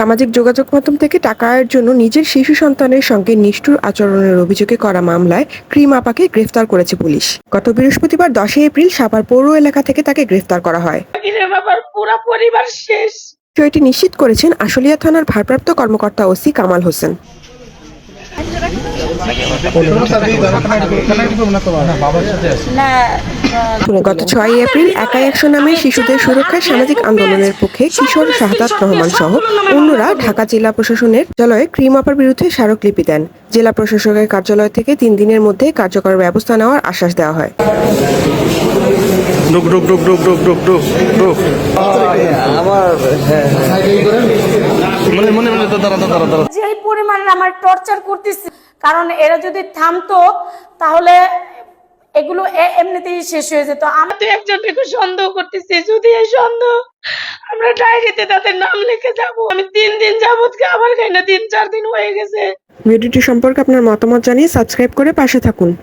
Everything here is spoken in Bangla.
সামাজিক যোগাযোগ মাধ্যম থেকে টাকা আয়ের জন্য নিজের শিশু সন্তানের সঙ্গে নিষ্ঠুর আচরণের অভিযোগে করা মামলায় ক্রিম আপাকে গ্রেফতার করেছে পুলিশ। গত বৃহস্পতিবার দশই এপ্রিল সাভার পৌর এলাকা থেকে তাকে গ্রেফতার করা হয়। কিরে বাবার পুরা পরিবার শেষ। বিষয়টি নিশ্চিত করেছেন আশুলিয়া থানার ভারপ্রাপ্ত কর্মকর্তা ওসি কামাল হোসেন। না গত ছয়ই এপ্রিল একাই একশো নামে শিশুদের সুরক্ষায় সামাজিক আন্দোলনের পক্ষে কিশোর শাহাদাত রহমান সহ অন্যরা ঢাকা জেলা প্রশাসনের কার্যালয়ে ক্রিম আপার বিরুদ্ধে স্মারকলিপি দেন। জেলা প্রশাসকের কার্যালয় থেকে তিন দিনের মধ্যে কার্যকর ব্যবস্থা নেওয়ার আশ্বাস দেওয়া হয়। ডুক ডুক ডুক ডুক ডুক ডুক ডুক ডুক মনে মনে মনে দাঁড়া দাঁড়া দাঁড়া। যে পরিমাণে আমার টর্চার করতেছে কারণ এরা যদি থামতো তাহলে এগুলো এ- এমনিতেই শেষ হয়ে যেত। আমি তো একজনকে সন্দেহ করতেছি যদি এই সন্দেহ আমরা ডায়েরিতে তাদের নাম লিখে যাব। আমি তিন দিন যাবত আবার খাই না? তিন চার দিন হয়ে গেছে। ভিডিওটি সম্পর্কে আপনার মতামত জানিয়ে সাবস্ক্রাইব করে পাশে থাকুন।